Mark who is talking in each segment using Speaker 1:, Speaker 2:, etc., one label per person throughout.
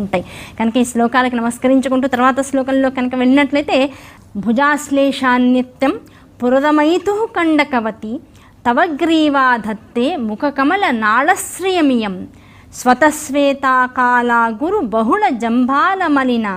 Speaker 1: ఉంటాయి. కనుక ఈ శ్లోకాలకు నమస్కరించుకుంటూ తర్వాత శ్లోకంలో కనుక వెళ్ళినట్లయితే భుజాశ్లేషాన్నిత్యం పురదమైతు కండకవతి తవగ్రీవాధత్తే ముఖకమల నాళశ్రియమియం స్వతశ్వేతాకాలా గురు బహుళ జంభాలమలిన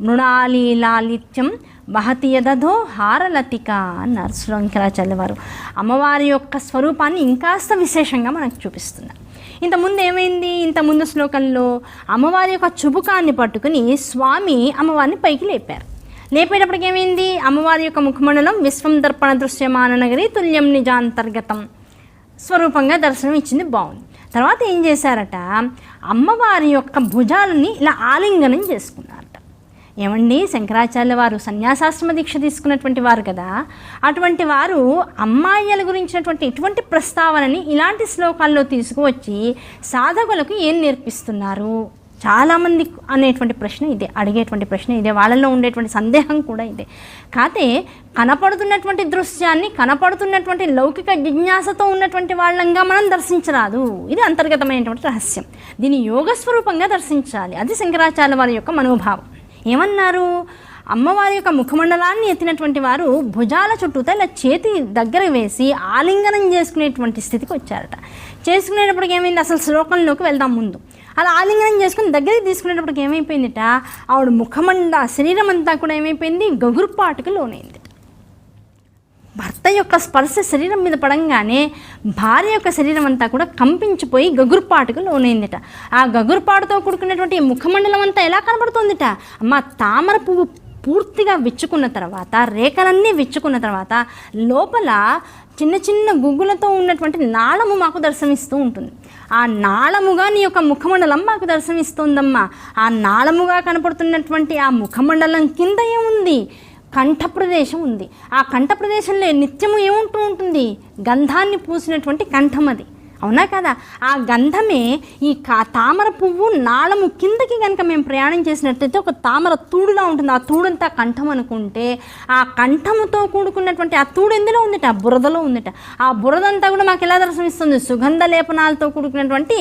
Speaker 1: మృణాలీలాలిత్యం వహతి యదధో హారలతిక అన్నారు శ్రీలంకరాచార్య వారు. అమ్మవారి యొక్క స్వరూపాన్ని ఇంకాస్త విశేషంగా మనకు చూపిస్తున్నారు. ఇంతకుముందు ఏమైంది ఇంతకుముందు శ్లోకంలో అమ్మవారి యొక్క చుబుకాన్ని పట్టుకుని స్వామి అమ్మవారిని పైకి లేపారు. లేపేటప్పటికి ఏమైంది అమ్మవారి యొక్క ముఖమండలం విశ్వం దర్పణ దృశ్యమాన నగరి తుల్యం నిజాంతర్గతం స్వరూపంగా దర్శనం ఇచ్చింది బాగుంది. తర్వాత ఏం చేశారట? అమ్మవారి యొక్క భుజాలని ఇలా ఆలింగనం చేసుకుంది. ఏమండి? శంకరాచార్య వారు సన్యాసాశ్రమ దీక్ష తీసుకున్నటువంటి వారు కదా. అటువంటి వారు అమ్మాయిల గురించినటువంటి ఇటువంటి ప్రస్తావనని ఇలాంటి శ్లోకాల్లో తీసుకువచ్చి సాధకులకు ఏం నేర్పిస్తున్నారు? చాలామంది అనేటువంటి ప్రశ్న ఇదే అడిగేటువంటి ప్రశ్న ఇదే వాళ్ళలో ఉండేటువంటి సందేహం కూడా ఇదే. కాతే కనపడుతున్నటువంటి దృశ్యాన్ని కనపడుతున్నటువంటి లౌకిక జిజ్ఞాసతో ఉన్నటువంటి వాళ్ళంగా మనం దర్శించరాదు. ఇది అంతర్గతమైనటువంటి రహస్యం. దీన్ని యోగ స్వరూపంగా దర్శించాలి. అది శంకరాచార్య వారి యొక్క మనోభావం. ఏమన్నారు? అమ్మవారి యొక్క ముఖమండలాన్ని ఎత్తినటువంటి వారు భుజాల చుట్టూతో ఇలా చేతి దగ్గర వేసి ఆలింగనం చేసుకునేటువంటి స్థితికి వచ్చారట. చేసుకునేటప్పటికి ఏమైంది? అసలు శ్లోకంలోకి వెళ్దాం ముందు. అలా ఆలింగనం చేసుకుని దగ్గరికి తీసుకునేటప్పటికి ఏమైపోయిందిట? ఆవిడ ముఖమండ శరీరం అంతా కూడా ఏమైపోయింది? గగురుపాటుకు లోనైంది. భర్త యొక్క స్పర్శ శరీరం మీద పడంగానే భార్య యొక్క శరీరం అంతా కూడా కంపించిపోయి గగురుపాటుకు లోనైందిట. ఆ గగురుపాటుతో కూడుకున్నటువంటి ముఖమండలం అంతా ఎలా కనబడుతుందిట? అమ్మ తామర పువ్వు పూర్తిగా విచ్చుకున్న తర్వాత రేఖలన్నీ విచ్చుకున్న తర్వాత లోపల చిన్న చిన్న గుగ్గులతో ఉన్నటువంటి నాళము మాకు దర్శనమిస్తూ ఉంటుంది. ఆ నాళముగా నీ యొక్క ముఖమండలం మాకు దర్శనమిస్తుందమ్మా. ఆ నాళముగా కనపడుతున్నటువంటి ఆ ముఖమండలం కింద ఏముంది కంఠ ప్రదేశం ఉంది ఆ కంఠ ప్రదేశంలో నిత్యము ఏముంటూ ఉంటుంది? గంధాన్ని పూసినటువంటి కంఠం అది. అవునా కదా? ఆ గంధమే ఈ కా తామర పువ్వు నాళము కిందకి కనుక మేము ప్రయాణం చేసినట్లయితే ఒక తామర తూడులా ఉంటుంది. ఆ తూడంతా కంఠం అనుకుంటే ఆ కంఠముతో కూడుకున్నటువంటి ఆ తూడు ఎందులో ఉందిట? ఆ బురదలో ఉందిట. ఆ బురదంతా కూడా మాకు ఎలా దర్శనమిస్తుంది? సుగంధ లేపనాలతో కూడుకున్నటువంటి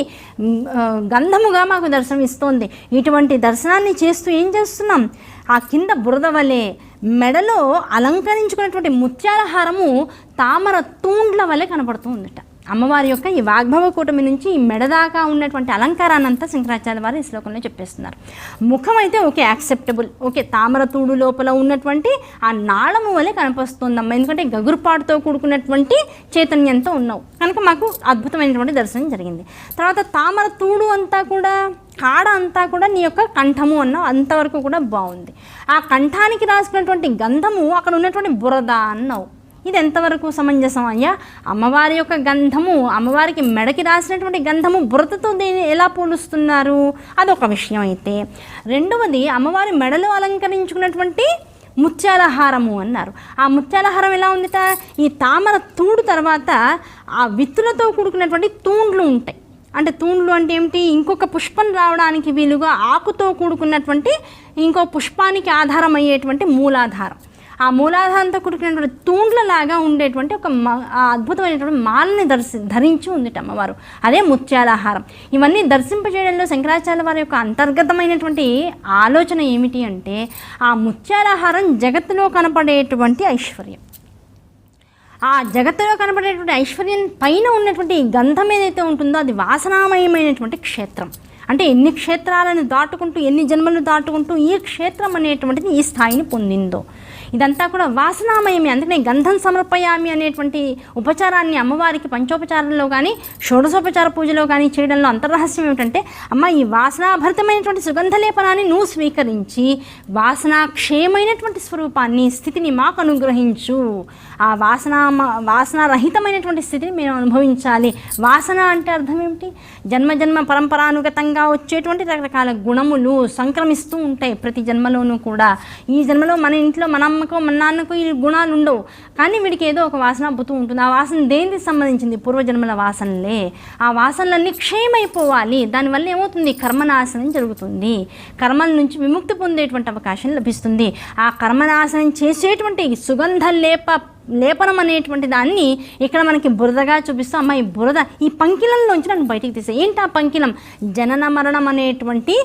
Speaker 1: గంధముగా మాకు దర్శనమిస్తుంది. ఇటువంటి దర్శనాన్ని చేస్తూ ఏం చేస్తున్నాం? ఆ కింద బురద వలె మెడలో అలంకరించుకున్నటువంటి ముత్యాల హారము తామర తూండ్ల వలె కనపడుతూ ఉందట. అమ్మవారి యొక్క ఈ వాగ్భవ కూటమి నుంచి ఈ మెడదాకా ఉన్నటువంటి అలంకారాన్ని అంతా శంకరాచార్య వారు ఈ శ్లోకంలో చెప్పేస్తున్నారు. ముఖం అయితే ఓకే యాక్సెప్టబుల్ ఓకే తామరతూడు లోపల ఉన్నటువంటి ఆ నాళము వలె కనిపిస్తుందమ్మా. ఎందుకంటే గగురుపాటుతో కూడుకున్నటువంటి చైతన్యంతో ఉన్నావు. కనుక మాకు అద్భుతమైనటువంటి దర్శనం జరిగింది. తర్వాత తామర తూడు అంతా కూడా కాడ అంతా కూడా నీ యొక్క కంఠము అన్నావు. అంతవరకు కూడా బాగుంది. ఆ కంఠానికి రాసుకున్నటువంటి గంధము అక్కడ ఉన్నటువంటి బురద అన్నావు. ఇది ఎంతవరకు సమంజసం అయ్యా? అమ్మవారి యొక్క గంధము అమ్మవారికి మెడకి రాసినటువంటి గంధము బురదతో దీన్ని ఎలా పోలుస్తున్నారు? అదొక విషయం అయితే. రెండవది అమ్మవారి మెడలో అలంకరించుకున్నటువంటి ముత్యాలహారము అన్నారు. ఆ ముత్యాలహారం ఎలా ఉందిట ఈ తామర తూడు తర్వాత ఆ విత్తులతో కూడుకున్నటువంటి తూండ్లు ఉంటాయి. అంటే తూండ్లు అంటే ఏమిటి? ఇంకొక పుష్పం రావడానికి వీలుగా ఆకుతో కూడుకున్నటువంటి ఇంకో పుష్పానికి ఆధారమయ్యేటువంటి మూలాధారం. ఆ మూలాధారంతో కూడుకున్నటువంటి తూండ్లలాగా ఉండేటువంటి ఒక మ- అద్భుతమైనటువంటి మాలని దర్శి ధరించి ఉందిట అమ్మవారు. అదే ముత్యాలహారం. ఇవన్నీ దర్శింపజేయడంలో శంకరాచార్య వారి యొక్క అంతర్గతమైనటువంటి ఆలోచన ఏమిటి అంటే ఆ ముత్యాలహారం జగత్తులో కనపడేటువంటి ఐశ్వర్యం. ఆ జగత్తులో కనపడేటువంటి ఐశ్వర్యం పైన ఉన్నటువంటి గంధం ఏదైతే ఉంటుందో అది వాసనామయమైనటువంటి క్షేత్రం. అంటే ఎన్ని క్షేత్రాలను దాటుకుంటూ ఎన్ని జన్మలను దాటుకుంటూ ఈ క్షేత్రం అనేటువంటిది ఈ స్థాయిని పొందిందో. ఇదంతా కూడా వాసనామయమే. అందుకనే గంధం సమర్పయామి అనేటువంటి ఉపచారాన్ని అమ్మవారికి పంచోపచారంలో కానీ షోడశోపచార పూజలో కానీ చేయడంలో అంతర్రహస్యం ఏమిటంటే అమ్మ ఈ వాసనాభరితమైనటువంటి సుగంధ లేపనాన్ని నువ్వు స్వీకరించి వాసనాక్షయమైనటువంటి స్వరూపాన్ని స్థితిని మాకు అనుగ్రహించు. ఆ వాసన వాసనారహితమైనటువంటి స్థితిని మేము అనుభవించాలి. వాసన అంటే అర్థం ఏమిటి? జన్మ జన్మ పరంపరానుగతంగా వచ్చేటువంటి రకరకాల గుణములు సంక్రమిస్తూ ఉంటాయి ప్రతి జన్మలోనూ కూడా. ఈ జన్మలో మన ఇంట్లో మనం నమ్మకం మన ఈ గుణాలు ఉండవు. కానీ వీడికి ఏదో ఒక వాసన అబ్బుతూ ఉంటుంది. ఆ వాసన దేనికి సంబంధించింది? పూర్వజన్మల వాసనలే. ఆ వాసనలన్నీ క్షయమైపోవాలి. దానివల్ల ఏమవుతుంది? కర్మనాశనం జరుగుతుంది. కర్మల నుంచి విముక్తి పొందేటువంటి అవకాశం లభిస్తుంది. ఆ కర్మనాశనం చేసేటువంటి సుగంధ లేప లేపనం అనేటువంటి దాన్ని ఇక్కడ మనకి బురదగా చూపిస్తూ అమ్మ ఈ బురద ఈ పంకిలంలోంచి నన్ను బయటికి తీసే ఏంటి ఆ పంకిలం? జనన మరణం అనేటువంటి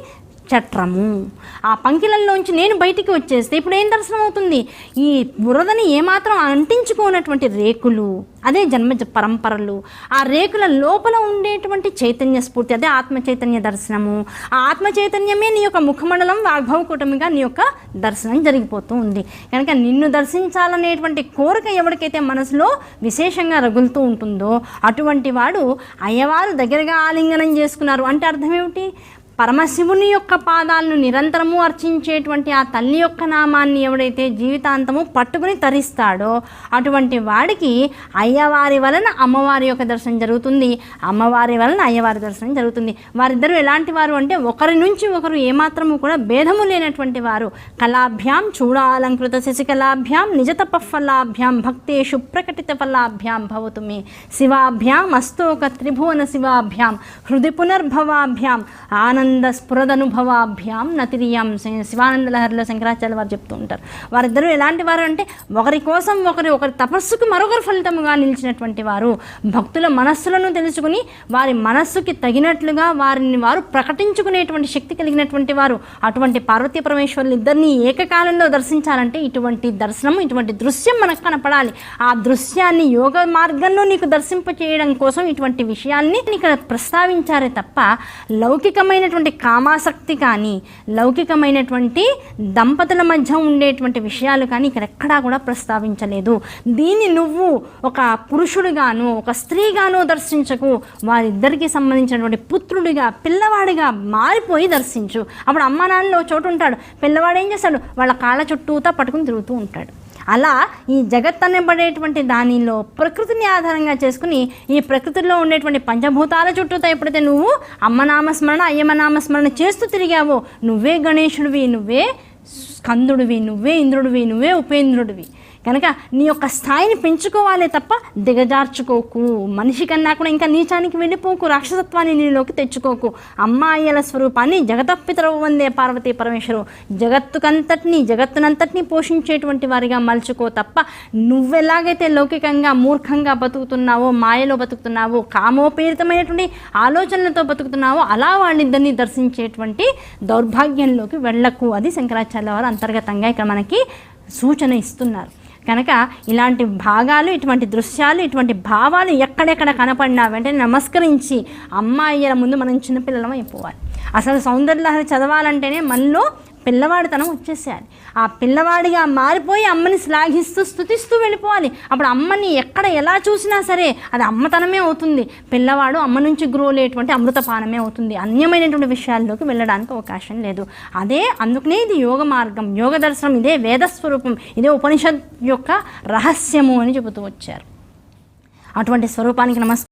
Speaker 1: చట్రము. ఆ పంకిలల్లోంచి నేను బయటికి వచ్చేస్తే ఇప్పుడు ఏం దర్శనం అవుతుంది ఈ బురదని ఏమాత్రం అంటించుకోనటువంటి రేకులు అదే జన్మ పరంపరలు ఆ రేకుల లోపల ఉండేటువంటి చైతన్య స్ఫూర్తి అదే ఆత్మ చైతన్య దర్శనము. ఆ ఆత్మ చైతన్యమే నీ యొక్క ముఖమండలం వాగ్భవ కూటమిగా నీ యొక్క దర్శనం జరిగిపోతూ ఉంది. కనుక నిన్ను దర్శించాలనేటువంటి కోరిక ఎవరికైతే మనసులో విశేషంగా రగులుతూ ఉంటుందో అటువంటి వాడు అయ్యవారు దగ్గరగా ఆలింగనం చేసుకున్నారు. అంటే అర్థం ఏమిటి? పరమశివుని యొక్క పాదాలను నిరంతరము అర్చించేటువంటి ఆ తల్లి యొక్క నామాన్ని ఎవడైతే జీవితాంతము పట్టుకుని తరిస్తాడో అటువంటి వాడికి అయ్యవారి వలన అమ్మవారి యొక్క దర్శనం జరుగుతుంది. అమ్మవారి వలన అయ్యవారి దర్శనం జరుగుతుంది. వారిద్దరూ ఎలాంటి వారు అంటే ఒకరి నుంచి ఒకరు ఏమాత్రము కూడా భేదము లేనటువంటి వారు. కళాభ్యాం చూడాలంకృత శశికళాభ్యాం నిజతప ఫలాభ్యాం భక్తేషు ప్రకటిత ఫలాభ్యాం భవతు మే. శివాభ్యాం అస్తోక త్రిభువన శివాభ్యాం హృది పునర్భవాభ్యాం ఆనంద స్ఫురదనుభవాభ్యాం నతిరియం శివానంద లహరిలో శంకరాచార్య వారు చెప్తూ ఉంటారు. వారిద్దరూ ఎలాంటి వారు అంటే ఒకరి కోసం ఒకరి ఒకరి తపస్సుకు మరొకరు ఫలితముగా నిలిచినటువంటి వారు. భక్తుల మనస్సులను తెలుసుకుని వారి మనస్సుకి తగినట్లుగా వారిని వారు ప్రకటించుకునేటువంటి శక్తి కలిగినటువంటి వారు. అటువంటి పార్వతీ పరమేశ్వరులు ఇద్దరిని ఏకకాలంలో దర్శించాలంటే ఇటువంటి దర్శనం ఇటువంటి దృశ్యం మనకు కనపడాలి. ఆ దృశ్యాన్ని యోగ మార్గంలో నీకు దర్శింప చేయడం కోసం ఇటువంటి విషయాల్ని ఇక్కడ ప్రస్తావించారే తప్ప లౌకికమైనటువంటి కామాసక్తి కానీ లౌకికమైనటువంటి దంపతుల మధ్య ఉండేటువంటి విషయాలు కానీ ఇక్కడ ఎక్కడా కూడా ప్రస్తావించలేదు. దీన్ని నువ్వు ఒక పురుషుడిగాను ఒక స్త్రీగాను దర్శించకు. వారిద్దరికి సంబంధించినటువంటి పుత్రుడిగా పిల్లవాడిగా మారిపోయి దర్శించు. అప్పుడు అమ్మ నాన్నలో చోటు ఉంటాడు. పిల్లవాడు ఏం చేస్తాడు? వాళ్ళ కాళ్ళ చుట్టూతా పట్టుకుని తిరుగుతూ ఉంటాడు. అలా ఈ జగత్ అనబడేటువంటి దానిలో ప్రకృతిని ఆధారంగా చేసుకుని ఈ ప్రకృతిలో ఉండేటువంటి పంచభూతాల చుట్టూతో ఎప్పుడైతే నువ్వు అమ్మనామస్మరణ అయ్యమ్మ నామస్మరణ చేస్తూ తిరిగావో నువ్వే గణేశుడివి నువ్వే స్కందుడివి నువ్వే ఇంద్రుడివి నువ్వే ఉపేంద్రుడివి. కనుక నీ యొక్క స్థాయిని పెంచుకోవాలే తప్ప దిగజార్చుకోకు. మనిషి కన్నా కూడా ఇంకా నీచానికి వెళ్ళిపోకు రాక్షసత్వాన్ని నీలోకి తెచ్చుకోకు. అమ్మాయిల స్వరూపాన్ని జగతప్పితరవు వందే పార్వతీ పరమేశ్వరు. జగత్తుకంతటిని జగత్తునంతటిని పోషించేటువంటి వారిగా మలుచుకో తప్ప నువ్వెలాగైతే లౌకికంగా మూర్ఖంగా బతుకుతున్నావో మాయలో బతుకుతున్నావో కామోపేరితమైనటువంటి ఆలోచనలతో బతుకుతున్నావో అలా వాళ్ళిద్దరిని దర్శించేటువంటి దౌర్భాగ్యంలోకి వెళ్ళకు. అది శంకరాచార్య వారు అంతర్గతంగా ఇక్కడ మనకి సూచన ఇస్తున్నారు. కనుక ఇలాంటి భాగాలు ఇటువంటి దృశ్యాలు ఇటువంటి భావాలు ఎక్కడెక్కడ కనపడినా వెంటనే నమస్కరించి అమ్మాయిల ముందు మనం చిన్నపిల్లలం అయిపోవాలి. అసలు సౌందర్యలహరి చదవాలంటేనే మనలో పిల్లవాడితనం వచ్చేసేయాలి. ఆ పిల్లవాడిగా మారిపోయి అమ్మని శ్లాఘిస్తూ స్థుతిస్తూ వెళ్ళిపోవాలి. అప్పుడు అమ్మని ఎక్కడ ఎలా చూసినా సరే అది అమ్మతనమే అవుతుంది. పిల్లవాడు అమ్మ నుంచి గ్రో అయ్యేటువంటి అమృతపానమే అవుతుంది. అన్యమైనటువంటి విషయాల్లోకి వెళ్ళడానికి అవకాశం లేదు. అదే అందుకనే ఇది యోగ మార్గం. యోగ దర్శనం ఇదే వేదస్వరూపం. ఇదే ఉపనిషత్ యొక్క రహస్యము అని చెబుతూ వచ్చారు. అటువంటి స్వరూపానికి నమస్కారం.